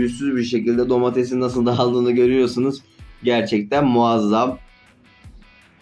Pürüzsüz bir şekilde domatesin nasıl dağıldığını görüyorsunuz. Gerçekten muazzam.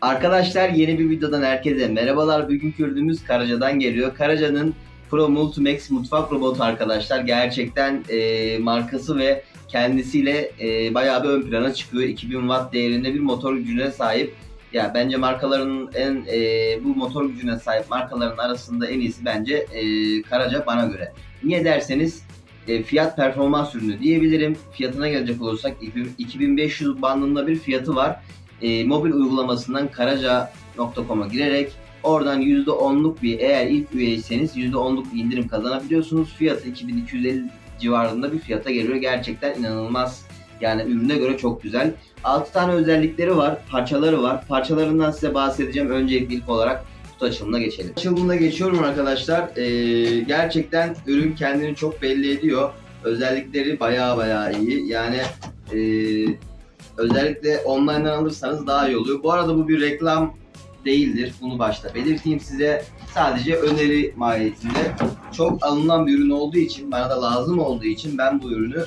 Arkadaşlar yeni bir videodan herkese merhabalar. Bugünkü ürünümüz Karaca'dan geliyor. Karaca'nın Pro Multimax mutfak robotu arkadaşlar. Gerçekten e, markası ve kendisiyle e, bayağı bir ön plana çıkıyor. 2000 watt değerinde bir motor gücüne sahip. Ya bence markaların en e, bu motor gücüne sahip markaların arasında en iyisi bence e, Karaca bana göre. Niye derseniz e, fiyat performans ürünü diyebilirim. Fiyatına gelecek olursak 2500 bandında bir fiyatı var. E, mobil uygulamasından karaca.com'a girerek oradan %10'luk bir eğer ilk üyeyseniz %10'luk bir indirim kazanabiliyorsunuz. Fiyatı 2250 civarında bir fiyata geliyor. Gerçekten inanılmaz. Yani ürüne göre çok güzel. 6 tane özellikleri var, parçaları var. Parçalarından size bahsedeceğim. Öncelikle ilk olarak kutu açılımına geçelim. Açılımına geçiyorum arkadaşlar. Ee, gerçekten ürün kendini çok belli ediyor. Özellikleri baya baya iyi. Yani e, özellikle online'dan alırsanız daha iyi oluyor. Bu arada bu bir reklam değildir. Bunu başta belirteyim size. Sadece öneri mahiyetinde. Çok alınan bir ürün olduğu için, bana da lazım olduğu için ben bu ürünü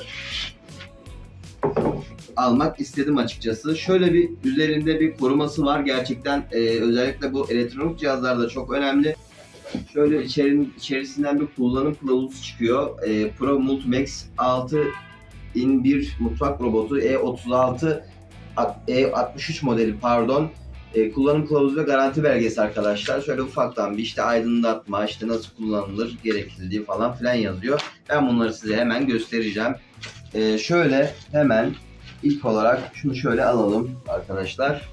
almak istedim açıkçası. Şöyle bir üzerinde bir koruması var. Gerçekten e, özellikle bu elektronik cihazlarda çok önemli. Şöyle içerinin, içerisinden bir kullanım kılavuzu çıkıyor. E, Pro Multimax 6 in 1 mutfak robotu E36 E63 modeli pardon. E, kullanım kılavuzu ve garanti belgesi arkadaşlar. Şöyle ufaktan bir işte aydınlatma, işte nasıl kullanılır gerektirdiği falan filan yazıyor. Ben bunları size hemen göstereceğim. E, şöyle hemen ilk olarak şunu şöyle alalım arkadaşlar.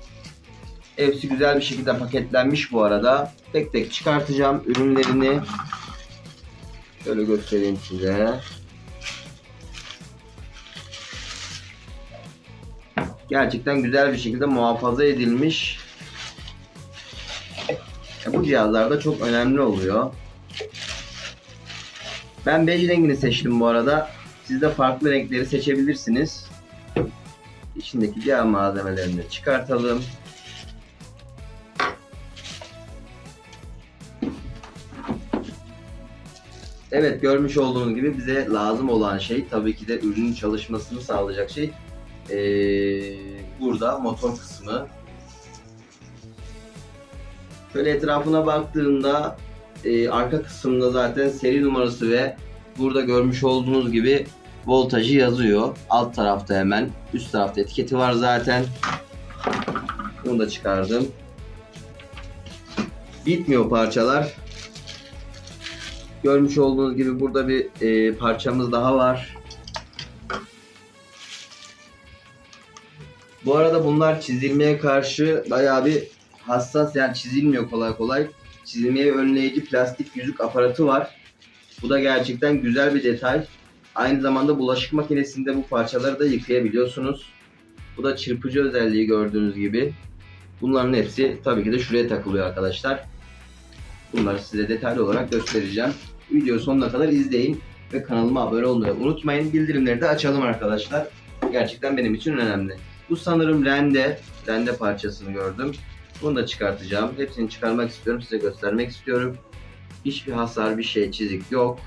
Hepsi güzel bir şekilde paketlenmiş bu arada. Tek tek çıkartacağım ürünlerini. Şöyle göstereyim size. Gerçekten güzel bir şekilde muhafaza edilmiş. Ya Bu cihazlarda çok önemli oluyor. Ben bej rengini seçtim bu arada. Siz de farklı renkleri seçebilirsiniz. İçindeki diğer malzemelerini de çıkartalım. Evet görmüş olduğunuz gibi bize lazım olan şey tabii ki de ürünün çalışmasını sağlayacak şey ee, burada motor kısmı. Şöyle etrafına baktığında e, arka kısımda zaten seri numarası ve burada görmüş olduğunuz gibi voltajı yazıyor. Alt tarafta hemen. Üst tarafta etiketi var zaten. Bunu da çıkardım. Bitmiyor parçalar. Görmüş olduğunuz gibi burada bir e, parçamız daha var. Bu arada bunlar çizilmeye karşı bayağı bir hassas yani çizilmiyor kolay kolay. Çizilmeyi önleyici plastik yüzük aparatı var. Bu da gerçekten güzel bir detay. Aynı zamanda bulaşık makinesinde bu parçaları da yıkayabiliyorsunuz. Bu da çırpıcı özelliği gördüğünüz gibi. Bunların hepsi tabii ki de şuraya takılıyor arkadaşlar. Bunları size detaylı olarak göstereceğim. Videoyu sonuna kadar izleyin ve kanalıma abone olmayı unutmayın. Bildirimleri de açalım arkadaşlar. Gerçekten benim için önemli. Bu sanırım rende, rende parçasını gördüm. Bunu da çıkartacağım. Hepsini çıkarmak istiyorum, size göstermek istiyorum. Hiçbir hasar, bir şey, çizik yok.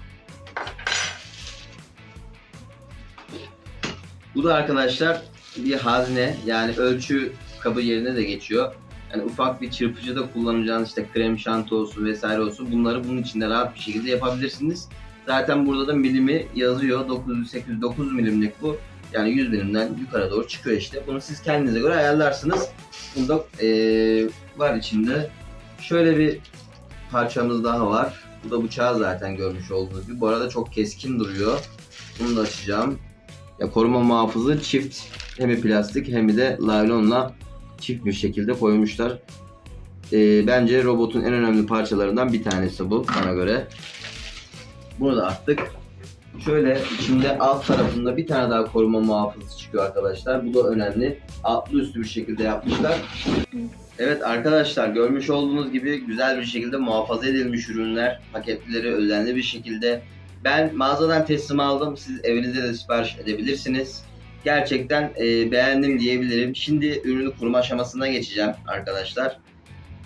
Bu da arkadaşlar bir hazne yani ölçü kabı yerine de geçiyor. Yani ufak bir çırpıcı da kullanacağınız işte krem şanti olsun vesaire olsun bunları bunun içinde rahat bir şekilde yapabilirsiniz. Zaten burada da milimi yazıyor. 908 milimlik bu. Yani 100 milimden yukarı doğru çıkıyor işte. Bunu siz kendinize göre ayarlarsınız. Bunda eee, var içinde. Şöyle bir parçamız daha var. Bu da bıçağı zaten görmüş olduğunuz gibi. Bu arada çok keskin duruyor. Bunu da açacağım. Ya koruma muhafızı çift hem plastik hem de laylonla çift bir şekilde koymuşlar. Ee, bence robotun en önemli parçalarından bir tanesi bu bana göre. Bunu da attık. Şöyle içinde alt tarafında bir tane daha koruma muhafızı çıkıyor arkadaşlar. Bu da önemli. Altlı üstü bir şekilde yapmışlar. Evet arkadaşlar görmüş olduğunuz gibi güzel bir şekilde muhafaza edilmiş ürünler. Paketleri özenli bir şekilde ben mağazadan teslim aldım. Siz evinize de sipariş edebilirsiniz. Gerçekten e, beğendim diyebilirim. Şimdi ürünü kurma aşamasına geçeceğim arkadaşlar.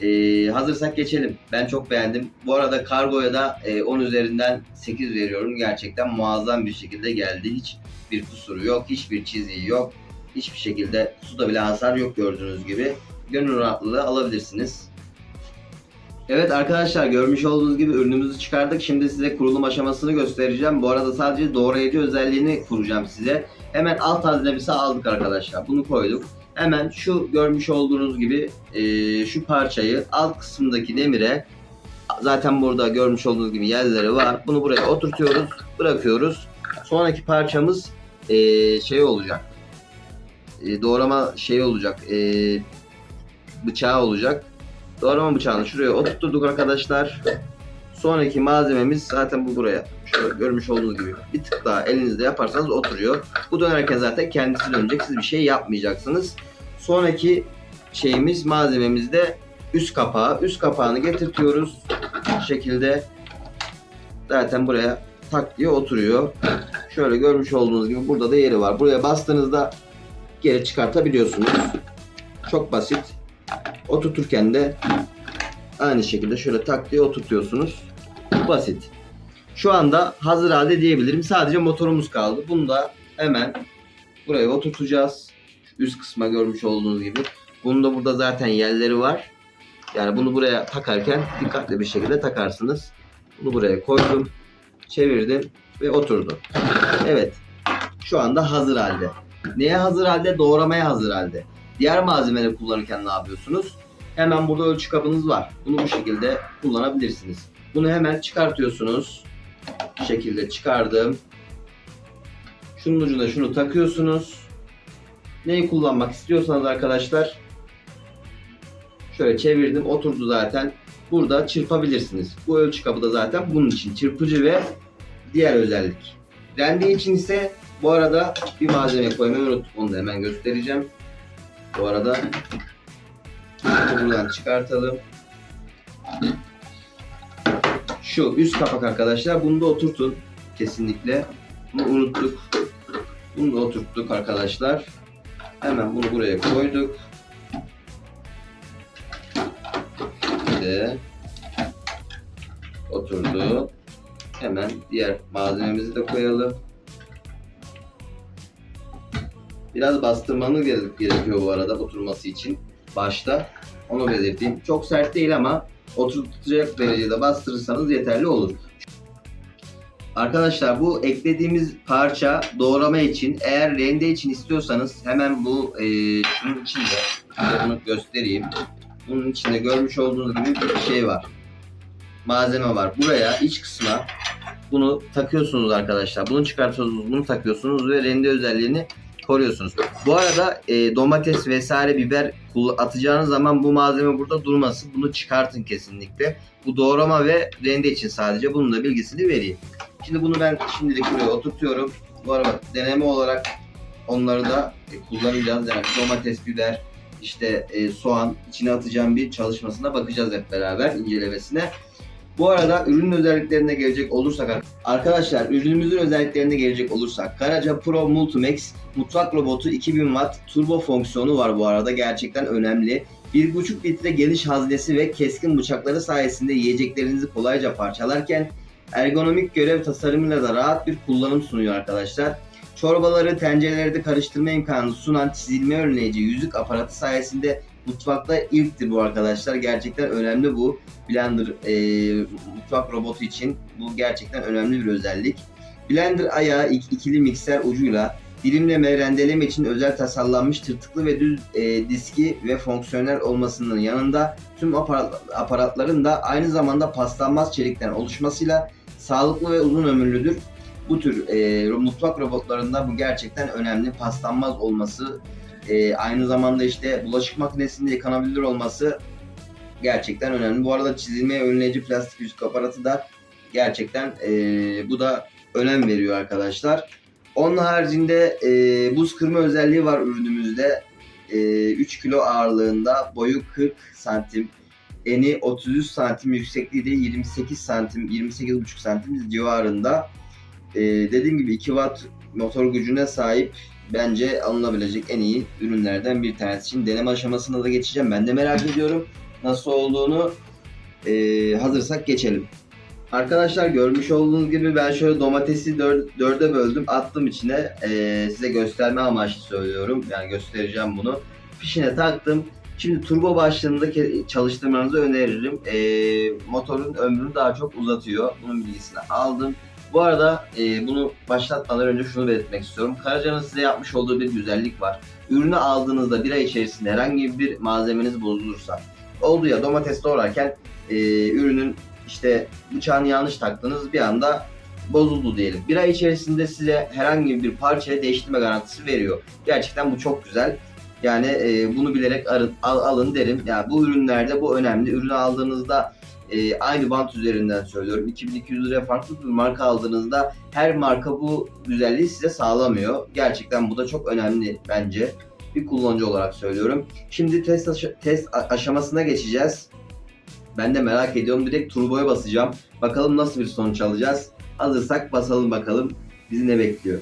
Ee, hazırsak geçelim. Ben çok beğendim. Bu arada kargoya da e, 10 üzerinden 8 veriyorum. Gerçekten muazzam bir şekilde geldi. Hiç bir kusuru yok, hiçbir çiziği yok. Hiçbir şekilde suda bile hasar yok gördüğünüz gibi. Gönül rahatlığı alabilirsiniz. Evet arkadaşlar görmüş olduğunuz gibi ürünümüzü çıkardık. Şimdi size kurulum aşamasını göstereceğim. Bu arada sadece doğrayıcı özelliğini kuracağım size. Hemen alt haznemizi aldık arkadaşlar. Bunu koyduk. Hemen şu görmüş olduğunuz gibi e, şu parçayı alt kısmındaki demire zaten burada görmüş olduğunuz gibi yerleri var. Bunu buraya oturtuyoruz, bırakıyoruz. Sonraki parçamız e, şey olacak. E, doğrama şey olacak. E, bıçağı olacak. Doğrama bıçağını şuraya oturtturduk arkadaşlar. Sonraki malzememiz zaten bu buraya. Şöyle görmüş olduğunuz gibi bir tık daha elinizde yaparsanız oturuyor. Bu dönerken zaten kendisi dönecek. Siz bir şey yapmayacaksınız. Sonraki şeyimiz malzememiz de üst kapağı. Üst kapağını getirtiyoruz. Bu şekilde zaten buraya tak diye oturuyor. Şöyle görmüş olduğunuz gibi burada da yeri var. Buraya bastığınızda geri çıkartabiliyorsunuz. Çok basit. Oturturken de aynı şekilde şöyle tak diye oturtuyorsunuz. Basit. Şu anda hazır halde diyebilirim. Sadece motorumuz kaldı. Bunu da hemen buraya oturtacağız. Üst kısma görmüş olduğunuz gibi. Bunun da burada zaten yerleri var. Yani bunu buraya takarken dikkatli bir şekilde takarsınız. Bunu buraya koydum. Çevirdim ve oturdu. Evet. Şu anda hazır halde. Neye hazır halde? Doğramaya hazır halde. Diğer malzemeleri kullanırken ne yapıyorsunuz? Hemen burada ölçü kabınız var. Bunu bu şekilde kullanabilirsiniz. Bunu hemen çıkartıyorsunuz. Bu şekilde çıkardım. Şunun ucuna şunu takıyorsunuz. Neyi kullanmak istiyorsanız arkadaşlar şöyle çevirdim oturdu zaten. Burada çırpabilirsiniz. Bu ölçü kabı da zaten bunun için çırpıcı ve diğer özellik. Rende için ise bu arada bir malzeme koymayı unuttum. Onu da hemen göstereceğim. Bu arada buradan çıkartalım. Şu üst kapak arkadaşlar. Bunu da oturtun. Kesinlikle. Bunu unuttuk. Bunu da oturttuk arkadaşlar. Hemen bunu buraya koyduk. De oturdu. Hemen diğer malzememizi de koyalım. Biraz bastırmanız gere- gerekiyor bu arada oturması için başta. Onu belirteyim. Çok sert değil ama oturtacak derecede bastırırsanız yeterli olur. Arkadaşlar bu eklediğimiz parça doğrama için eğer rende için istiyorsanız hemen bu e, şunun içinde size bunu göstereyim. Bunun içinde görmüş olduğunuz gibi bir şey var. Malzeme var. Buraya iç kısma bunu takıyorsunuz arkadaşlar. Bunu çıkartıyorsunuz, bunu takıyorsunuz ve rende özelliğini koruyorsunuz. Bu arada e, domates vesaire biber atacağınız zaman bu malzeme burada durmasın. Bunu çıkartın kesinlikle. Bu doğrama ve rende için sadece bunun da bilgisini vereyim. Şimdi bunu ben şimdilik buraya oturtuyorum. Bu arada deneme olarak onları da e, kullanacağız. Yani domates, biber, işte e, soğan içine atacağım bir çalışmasına bakacağız hep beraber incelemesine. Bu arada ürünün özelliklerine gelecek olursak arkadaşlar ürünümüzün özelliklerine gelecek olursak Karaca Pro Multimax mutfak robotu 2000 watt turbo fonksiyonu var bu arada gerçekten önemli. 1,5 litre geniş haznesi ve keskin bıçakları sayesinde yiyeceklerinizi kolayca parçalarken ergonomik görev tasarımıyla da rahat bir kullanım sunuyor arkadaşlar. Çorbaları tencerelerde karıştırma imkanı sunan çizilme önleyici yüzük aparatı sayesinde mutfakta ilktir bu arkadaşlar. Gerçekten önemli bu. Blender e, mutfak robotu için bu gerçekten önemli bir özellik. Blender ayağı ik- ikili mikser ucuyla dilimleme, rendeleme için özel tasarlanmış tırtıklı ve düz e, diski ve fonksiyonel olmasının yanında tüm aparat, aparatların da aynı zamanda paslanmaz çelikten oluşmasıyla sağlıklı ve uzun ömürlüdür. Bu tür e, mutfak robotlarında bu gerçekten önemli. Paslanmaz olması, e, aynı zamanda işte bulaşık makinesinde yıkanabilir olması gerçekten önemli. Bu arada çizilmeye önleyici plastik yüzük aparatı da gerçekten e, bu da önem veriyor arkadaşlar. Onun haricinde e, buz kırma özelliği var ürünümüzde. E, 3 kilo ağırlığında, boyu 40 santim, eni 33 santim, yüksekliği de 28 santim, 28,5 santim civarında. E, dediğim gibi 2 watt motor gücüne sahip bence alınabilecek en iyi ürünlerden bir tanesi. Şimdi deneme aşamasına da geçeceğim. Ben de merak ediyorum. nasıl olduğunu e, hazırsak geçelim. Arkadaşlar görmüş olduğunuz gibi ben şöyle domatesi dör, dörde böldüm attım içine E, size gösterme amaçlı söylüyorum yani göstereceğim bunu fişine taktım şimdi turbo başlığında çalıştırmanızı öneririm E, motorun ömrünü daha çok uzatıyor bunun bilgisini aldım bu arada e, bunu başlatmadan önce şunu belirtmek istiyorum Karaca'nın size yapmış olduğu bir güzellik var ürünü aldığınızda bir ay içerisinde herhangi bir malzemeniz bozulursa oldu ya domates doğrarken e, ürünün işte bıçağını yanlış taktınız bir anda bozuldu diyelim. Bir ay içerisinde size herhangi bir parçaya değiştirme garantisi veriyor. Gerçekten bu çok güzel. Yani e, bunu bilerek arın, al, alın derim. Yani bu ürünlerde bu önemli. Ürünü aldığınızda e, aynı bant üzerinden söylüyorum. 2200 liraya farklı bir marka aldığınızda her marka bu güzelliği size sağlamıyor. Gerçekten bu da çok önemli bence. Bir kullanıcı olarak söylüyorum. Şimdi test, aşa- test aşamasına geçeceğiz. Ben de merak ediyorum. Direkt turboya basacağım. Bakalım nasıl bir sonuç alacağız. Hazırsak basalım bakalım. Bizi ne bekliyor.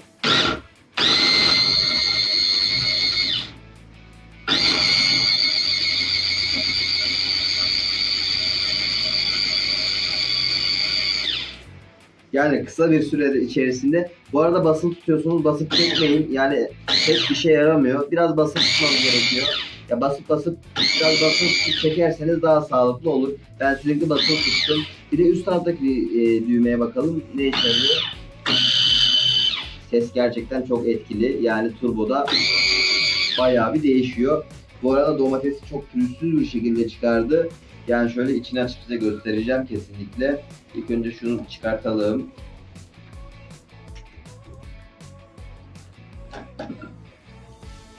Yani kısa bir süre içerisinde. Bu arada basılı tutuyorsunuz basıp çekmeyin yani pek işe yaramıyor. Biraz basıp tutmanız gerekiyor. Ya basıp basıp biraz basıp çekerseniz daha sağlıklı olur. Ben sürekli basıp tuttum. Bir de üst taraftaki e, düğmeye bakalım. Ne işe yarıyor ses gerçekten çok etkili. Yani turboda bayağı bir değişiyor. Bu arada domatesi çok pürüzsüz bir şekilde çıkardı yani şöyle içini açıp size göstereceğim kesinlikle İlk önce şunu çıkartalım.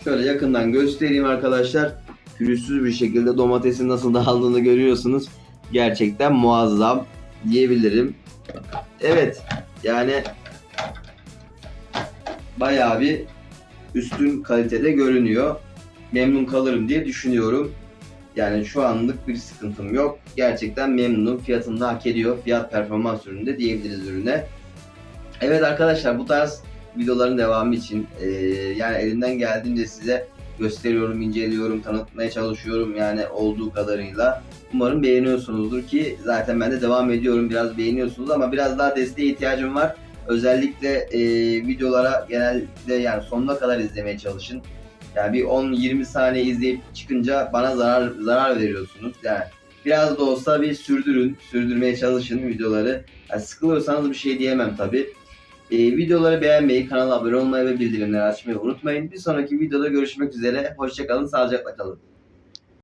Şöyle yakından göstereyim arkadaşlar. Pürüzsüz bir şekilde domatesin nasıl dağıldığını görüyorsunuz. Gerçekten muazzam diyebilirim. Evet yani bayağı bir üstün kalitede görünüyor. Memnun kalırım diye düşünüyorum. Yani şu anlık bir sıkıntım yok. Gerçekten memnunum. Fiyatını da hak ediyor. Fiyat performans üründe diyebiliriz ürüne. Evet arkadaşlar bu tarz videoların devamı için e, yani elimden geldiğince size gösteriyorum, inceliyorum, tanıtmaya çalışıyorum yani olduğu kadarıyla. Umarım beğeniyorsunuzdur ki zaten ben de devam ediyorum. Biraz beğeniyorsunuz ama biraz daha desteğe ihtiyacım var. Özellikle e, videolara genelde yani sonuna kadar izlemeye çalışın. Yani bir 10-20 saniye izleyip çıkınca bana zarar zarar veriyorsunuz. Yani biraz da olsa bir sürdürün, sürdürmeye çalışın videoları. Yani sıkılıyorsanız bir şey diyemem tabi. videoları beğenmeyi, kanala abone olmayı ve bildirimleri açmayı unutmayın. Bir sonraki videoda görüşmek üzere. Hoşçakalın, sağlıcakla kalın.